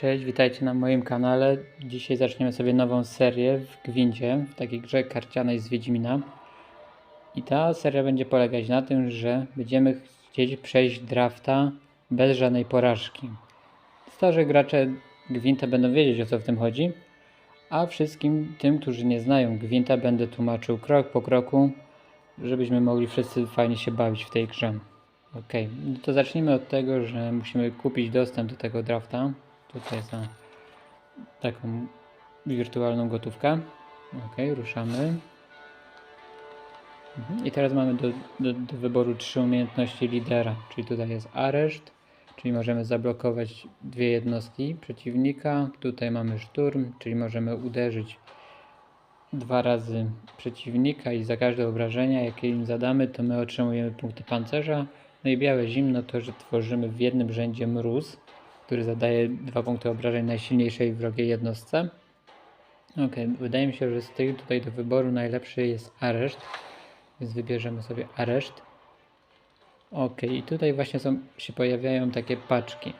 Cześć, witajcie na moim kanale. Dzisiaj zaczniemy sobie nową serię w Gwincie, w takiej grze karcianej z Wiedźmina. I ta seria będzie polegać na tym, że będziemy chcieć przejść drafta bez żadnej porażki. Starzy gracze Gwinta będą wiedzieć o co w tym chodzi, a wszystkim tym, którzy nie znają Gwinta, będę tłumaczył krok po kroku, żebyśmy mogli wszyscy fajnie się bawić w tej grze. Ok, to zacznijmy od tego, że musimy kupić dostęp do tego drafta. Tutaj za taką wirtualną gotówkę. Ok, ruszamy. Mhm, I teraz mamy do, do, do wyboru trzy umiejętności lidera, czyli tutaj jest areszt, czyli możemy zablokować dwie jednostki przeciwnika. Tutaj mamy szturm, czyli możemy uderzyć dwa razy przeciwnika i za każde obrażenia, jakie im zadamy, to my otrzymujemy punkty pancerza. No i białe zimno to, że tworzymy w jednym rzędzie mróz, który zadaje dwa punkty obrażeń najsilniejszej wrogiej jednostce. Ok, wydaje mi się, że z tych tutaj do wyboru najlepszy jest areszt, więc wybierzemy sobie areszt. Ok, i tutaj właśnie są, się pojawiają takie paczki.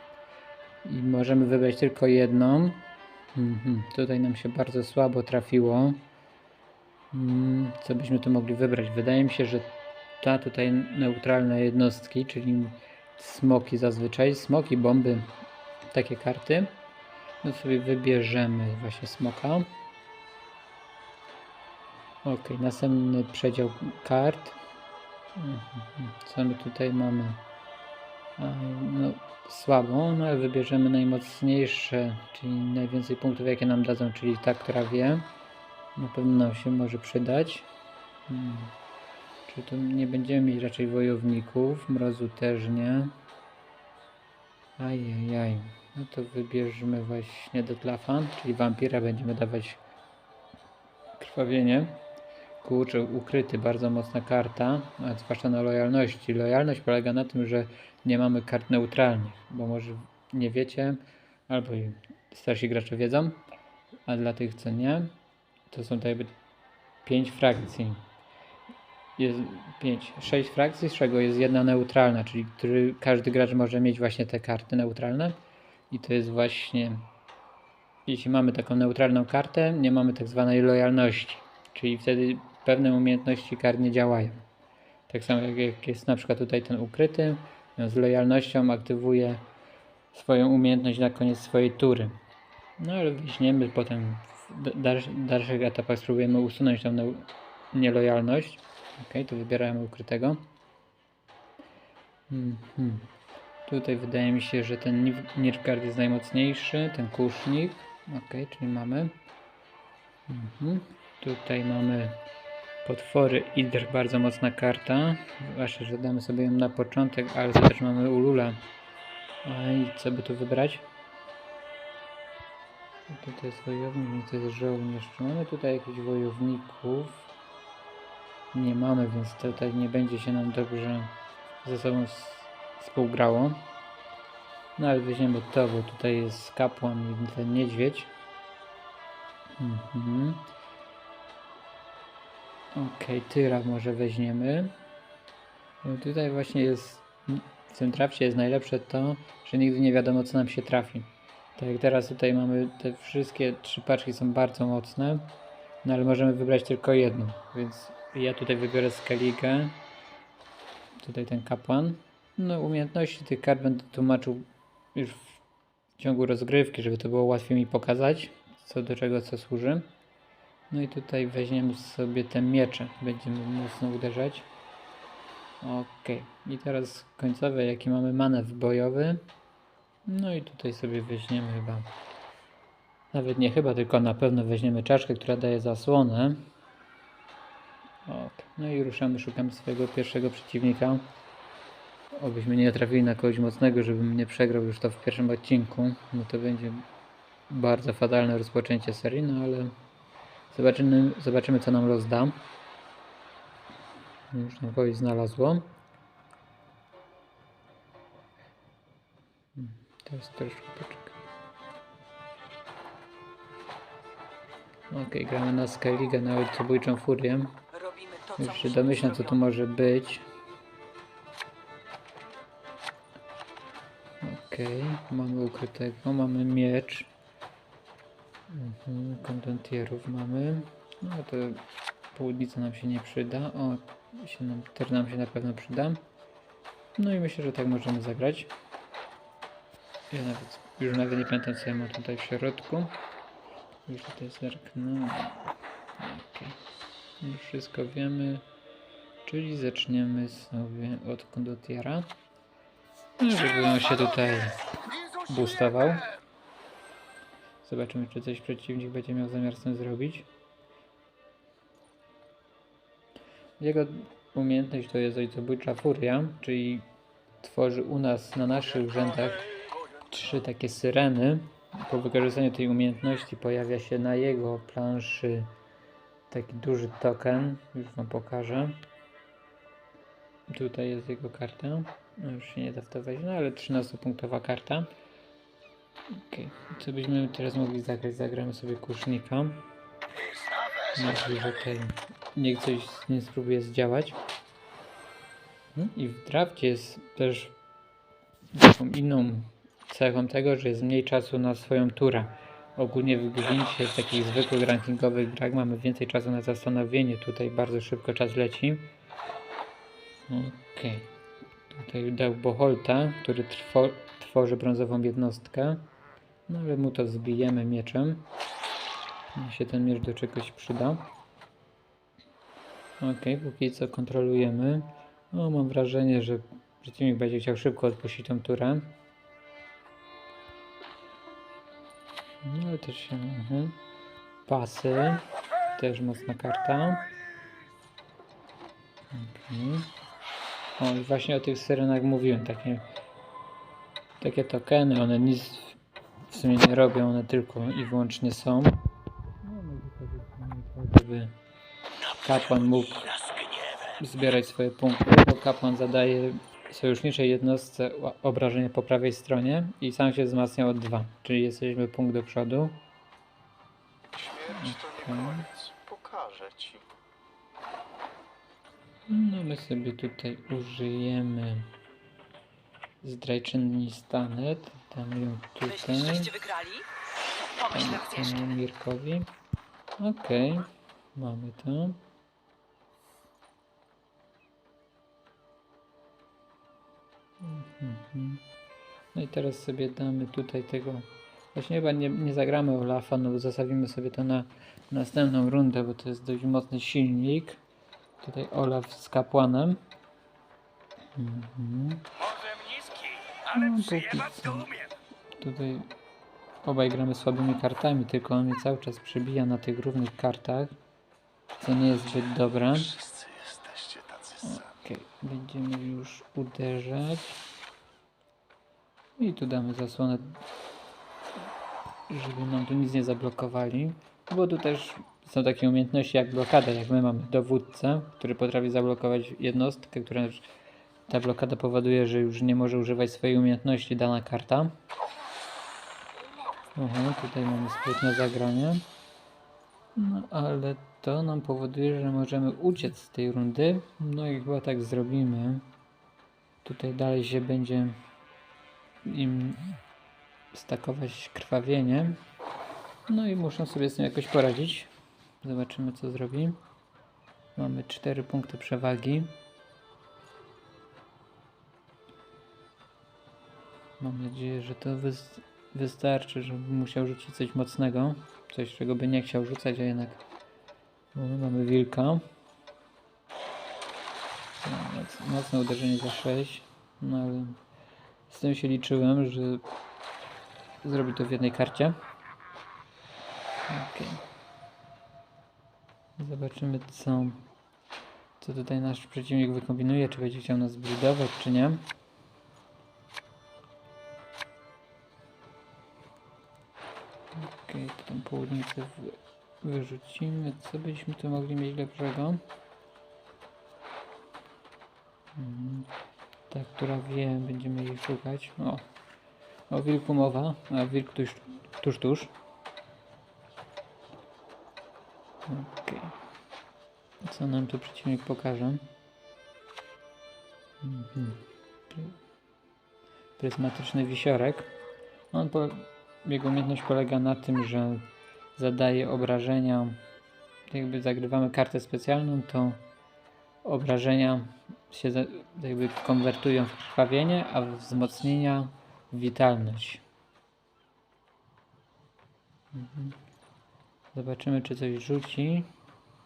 I możemy wybrać tylko jedną. Mhm, tutaj nam się bardzo słabo trafiło. Mm, Co byśmy tu mogli wybrać? Wydaje mi się, że ta tutaj neutralne jednostki, czyli smoki zazwyczaj, smoki, bomby, takie karty. No sobie wybierzemy właśnie smoka. Ok, następny przedział kart. Mhm, Co my tutaj mamy? No, słabo, no ale wybierzemy najmocniejsze, czyli najwięcej punktów, jakie nam dadzą, czyli ta, która wie. Na pewno nam się może przydać. Hmm. Czy tu nie będziemy mieć raczej wojowników? Mrozu też nie. Ajajaj. No to wybierzmy właśnie Detlafan, czyli wampira. Będziemy dawać krwawienie. Kurczę, ukryty, bardzo mocna karta, a zwłaszcza na lojalności. Lojalność polega na tym, że nie mamy kart neutralnych, bo może nie wiecie, albo starsi gracze wiedzą, a dla tych, co nie, to są tak jakby 5 frakcji. Jest 5, 6 frakcji, z czego jest jedna neutralna, czyli który, każdy gracz może mieć właśnie te karty neutralne. I to jest właśnie, jeśli mamy taką neutralną kartę, nie mamy tak zwanej lojalności, czyli wtedy pewne umiejętności kart nie działają. Tak samo jak, jest na przykład tutaj ten ukryty, z lojalnością aktywuje swoją umiejętność na koniec swojej tury. No ale weźmiemy potem w dalszych, etapach spróbujemy usunąć tą nielojalność. Ok, to wybieramy ukrytego. Mhm. Tutaj wydaje mi się, że ten Nilfgaard jest najmocniejszy, ten kusznik. Ok, czyli mamy. Mhm. Tutaj mamy potwory Idr, bardzo mocna karta. Zwłaszcza, że damy sobie ją na początek, ale to też mamy Ulula. I co by tu wybrać? Tutaj jest wojownik, to jest żołnierz. Czy mamy tutaj jakichś wojowników? Nie mamy, więc tutaj nie będzie się nam dobrze ze sobą współgrało. No ale weźmiemy to, bo tutaj jest kapłan i ten niedźwiedź. Mhm. Okej, tyra może weźmiemy. No tutaj właśnie jest, w tym drafcie jest najlepsze to, że nigdy nie wiadomo co nam się trafi. Tak jak teraz tutaj mamy te wszystkie trzy paczki są bardzo mocne, no ale możemy wybrać tylko jedną, więc ja tutaj wybiorę Skellige, tutaj ten kapłan. No umiejętności tych kart będę tłumaczył już w ciągu rozgrywki, żeby to było łatwiej mi pokazać, co do czego co służy. No i tutaj weźmiemy sobie te miecze, będziemy mocno uderzać. Ok, i teraz końcowe, jaki mamy manewr bojowy. No i tutaj sobie weźmiemy chyba, nawet nie chyba, tylko na pewno weźmiemy czaszkę, która daje zasłonę. Ok, no i ruszamy, szukamy swojego pierwszego przeciwnika. Obyśmy nie trafili na kogoś mocnego, żebym nie przegrał już to w pierwszym odcinku. No to będzie bardzo fatalne rozpoczęcie serii, no ale zobaczymy, zobaczymy co nam los da. Już na kogoś znalazło. Teraz troszkę poczekaj. Okej, gramy na Skyligę, na ojcobójczą furię. Już się domyślam co tu może być. Mamy ukrytego, mamy miecz. Mhm, kondentierów mamy. No to południca nam się nie przyda. O, się nam, nam się na pewno przyda. No i myślę, że tak możemy zagrać. Ja nawet, już nawet nie pamiętam co ja mam tutaj w środku. Już tutaj zerknę. Okej. Już wszystko wiemy. Czyli zaczniemy sobie od kondotiera. Żeby on się tutaj boostował. Zobaczymy, czy coś przeciwnik będzie miał zamiar z tym zrobić. Jego umiejętność to jest ojcobójcza furia, czyli tworzy u nas na naszych rzędach trzy takie syreny. Po wykorzystaniu tej umiejętności pojawia się na jego planszy taki duży token. Już wam pokażę. Tutaj jest jego karta. No już się nie da w to wejść, no ale 13-punktowa karta. Okej, co byśmy teraz mogli zagrać? Zagramy sobie kusznika. Możliwe tutaj niech coś z nim spróbuje zdziałać. Hmm, I w drafcie jest też taką inną cechą tego, że jest mniej czasu na swoją turę. Ogólnie w gwincie takich zwykłych rankingowych grach mamy więcej czasu na zastanowienie. Tutaj bardzo szybko czas leci. Okej. Tutaj dał Boholta, który trwo, tworzy brązową jednostkę. No ale mu to zbijemy mieczem. Niech się ten miecz do czegoś przyda. Okej, póki co kontrolujemy. O, mam wrażenie, że przeciwnik będzie chciał szybko odpuścić tą turę. No ale też się... Mhm. Pasy. Też mocna karta. Okej. O, i właśnie o tych syrenach mówiłem, takie, takie tokeny, one nic w sumie nie robią, one tylko i wyłącznie są. Żeby kapłan mógł zbierać swoje punkty, bo kapłan zadaje sojuszniczej jednostce obrażenia po prawej stronie i sam się wzmacnia o dwa, czyli jesteśmy punkt do przodu. Śmierć No my sobie tutaj użyjemy zdrajczyni Stanet, damy ją Myślisz, tutaj. żeście wygrali? Pomyśl raz jeszcze. Temu Mirkowi. Okej, mamy to. Mhm. No i teraz sobie damy tutaj tego. Właśnie chyba nie, nie zagramy Olafa, no bo zostawimy sobie to na następną rundę, bo to jest dość mocny silnik. Tutaj Olaf z kapłanem. Mhm. No. Tutaj obaj gramy słabymi kartami, tylko on mnie cały czas przebija na tych równych kartach, co nie jest zbyt dobre. Wszyscy jesteście tacy sami. Okej, będziemy już uderzać. I tu damy zasłonę, żeby nam tu nic nie zablokowali. Bo tu też są takie umiejętności jak blokada, jak my mamy dowódcę, który potrafi zablokować jednostkę, która ta blokada powoduje, że już nie może używać swojej umiejętności dana karta. Aha, tutaj mamy sprytne zagranie. No ale to nam powoduje, że możemy uciec z tej rundy. No i chyba tak zrobimy. Tutaj dalej się będzie im stakować krwawienie. No i muszą sobie z tym jakoś poradzić. Zobaczymy co zrobi. Mamy 4 punkty przewagi. Mam nadzieję, że to wys- wystarczy, żeby musiał rzucić coś mocnego. Coś, czego by nie chciał rzucać, a jednak no, mamy wilka. Moc- Mocne uderzenie za 6. No ale z tym się liczyłem, że zrobi to w jednej karcie. Okej. Zobaczymy co, co tutaj nasz przeciwnik wykombinuje, czy będzie chciał nas zbudować, czy nie. Okej, to tą południcę wy, wyrzucimy. Co byśmy tu mogli mieć lepszego? Mhm. Ta, która wie, będziemy jej szukać. O, o wilku mowa, a wilk tuż, tuż, tuż. Co nam tu przeciwnik pokaże? Mhm. Pryzmatyczny wisiorek. On po, jego umiejętność polega na tym, że zadaje obrażenia. Jakby zagrywamy kartę specjalną, to obrażenia się jakby konwertują w krwawienie, a wzmocnienia w witalność. Mhm. Zobaczymy, czy coś rzuci.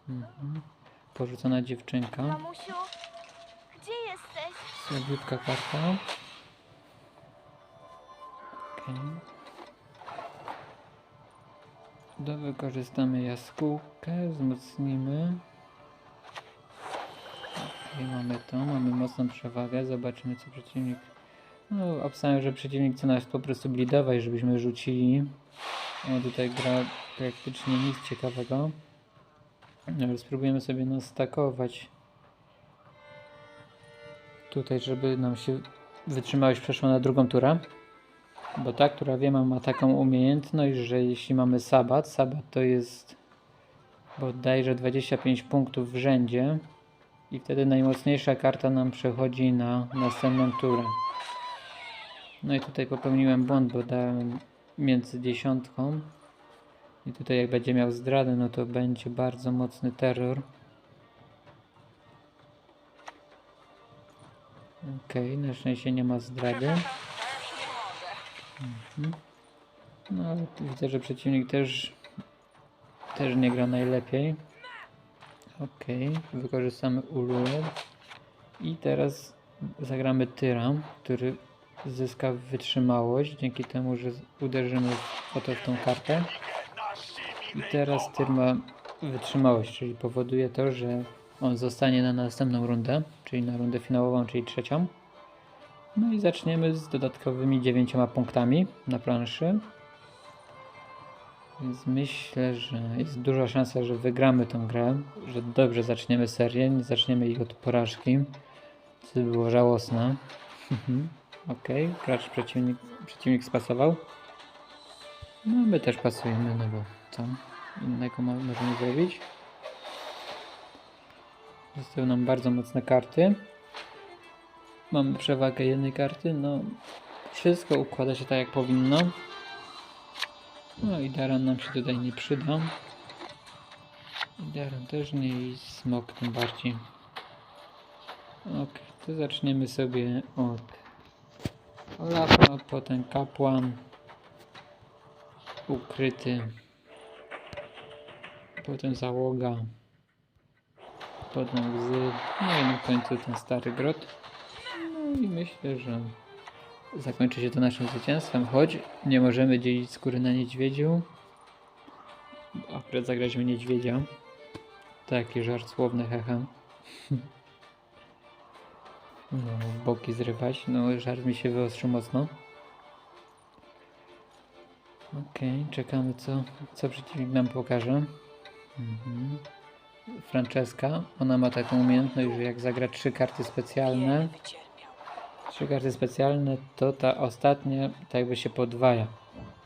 Mhm. Porzucona dziewczynka. Mamusiu, gdzie jesteś? Słabiutka karta. Okej. Do wykorzystamy jaskółkę, wzmocnimy. Okej, mamy to, mamy mocną przewagę. Zobaczymy co przeciwnik. No, obstawiam, że przeciwnik chce nas po prostu blidować, żebyśmy rzucili. On tutaj gra praktycznie nic ciekawego. Ale spróbujemy sobie nastakować tutaj, żeby nam się wytrzymałość przeszła na drugą turę. Bo ta, która wie, ma taką umiejętność, że jeśli mamy sabat, sabat to jest bodajże 25 punktów w rzędzie i wtedy najmocniejsza karta nam przechodzi na następną turę. No i tutaj popełniłem błąd, bo dałem między dziesiątką i tutaj jak będzie miał zdradę, no to będzie bardzo mocny terror. Okej, na szczęście nie ma zdrady. Mogę. No ale widzę, że przeciwnik też też nie gra najlepiej. Okej, wykorzystamy Uluę. I teraz zagramy Tyra, który zyska wytrzymałość dzięki temu, że uderzymy w, oto w tą kartę. I teraz Tyr ma wytrzymałość, czyli powoduje to, że on zostanie na następną rundę, czyli na rundę finałową, czyli trzecią. No i zaczniemy z dodatkowymi dziewięcioma punktami na planszy. Więc myślę, że jest duża szansa, że wygramy tą grę, że dobrze zaczniemy serię, nie zaczniemy ich od porażki, co by było żałosne. Okej, gracz przeciwnik, przeciwnik spasował. No my też pasujemy, no bo co innego mo- możemy zrobić. Zostały nam bardzo mocne karty. Mamy przewagę jednej karty, no wszystko układa się tak jak powinno. No i Daran nam się tutaj nie przyda. I Daran też nie i smok tym bardziej. Ok, to zaczniemy sobie od Olafa, potem kapłan ukryty, potem załoga, potem łzy, no i na końcu ten stary grot. No i myślę, że zakończy się to naszym zwycięstwem, choć nie możemy dzielić skóry na niedźwiedziu. Akurat zagraliśmy niedźwiedzia. Taki żart słowny, hehe. No, boki zrywać. No, żart mi się wyostrzył mocno. Okej, czekamy co, co przeciwnik nam pokaże. Mhm. Francesca, ona ma taką umiejętność, że jak zagra trzy karty specjalne. Trzy karty specjalne, to ta ostatnia tak jakby się podwaja.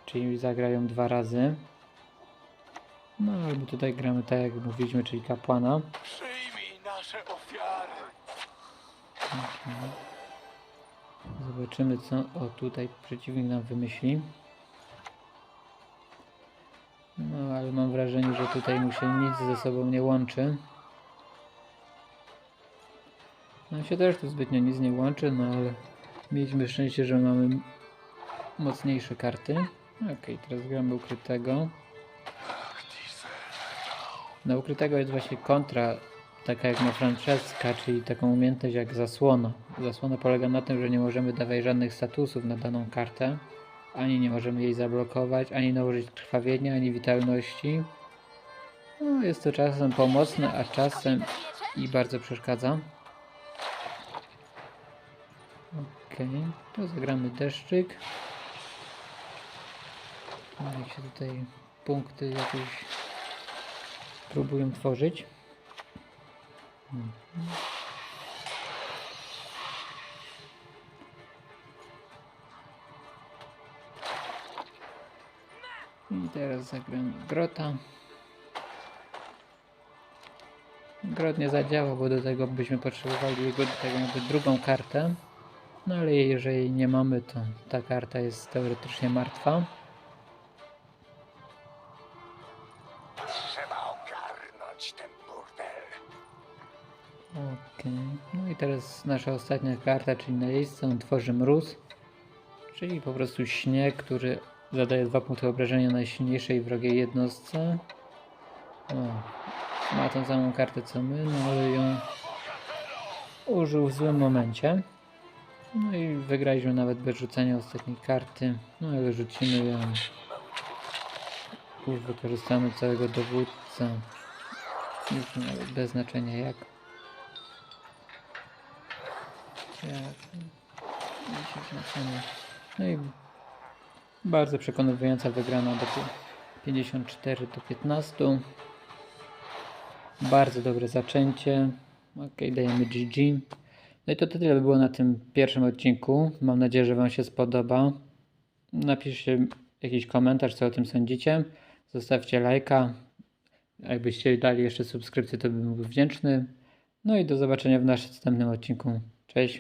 Czyli zagrają dwa razy. No albo tutaj gramy tak jak mówiliśmy, czyli kapłana. Przyjmij nasze ofiary. Zobaczymy co o tutaj przeciwnik nam wymyśli. Tutaj mu się nic ze sobą nie łączy. Nam się też tu zbytnio nic nie łączy, no ale mieliśmy szczęście, że mamy mocniejsze karty. Okej, teraz gramy ukrytego. Na ukrytego jest właśnie kontra, taka jak ma Francesca, czyli taką umiejętność jak zasłona. Zasłona polega na tym, że nie możemy dawać żadnych statusów na daną kartę, ani nie możemy jej zablokować, ani nałożyć krwawienia, ani witalności. No, jest to czasem pomocne, a czasem i bardzo przeszkadza. Okej, to zagramy deszczyk. Jak się tutaj punkty jakieś próbują tworzyć. Mhm. I teraz zagramy grota. Grot nie zadziała, bo do tego byśmy potrzebowali jego tego jakby drugą kartę. No ale jeżeli nie mamy, to ta karta jest teoretycznie martwa. Trzeba ogarnąć ten burdel. Okej. No i teraz nasza ostatnia karta, czyli najeźdźcą tworzy mróz. Czyli po prostu śnieg, który zadaje dwa punkty obrażenia najsilniejszej wrogiej jednostce. O, ma tą samą kartę co my, no ale ją użył w złym momencie. No i wygraliśmy nawet bez rzucania ostatniej karty. No ale rzucimy ją. Już wykorzystamy całego dowódcę. Już nawet bez znaczenia jak. No i bardzo przekonująca wygrana do pi- 54 do 15. Bardzo dobre zaczęcie. Ok, dajemy GG. No i to tyle by było na tym pierwszym odcinku. Mam nadzieję, że Wam się spodoba. Napiszcie jakiś komentarz, co o tym sądzicie. Zostawcie lajka. Jakbyście dali jeszcze subskrypcję, to bym był wdzięczny. No i do zobaczenia w następnym odcinku. Cześć.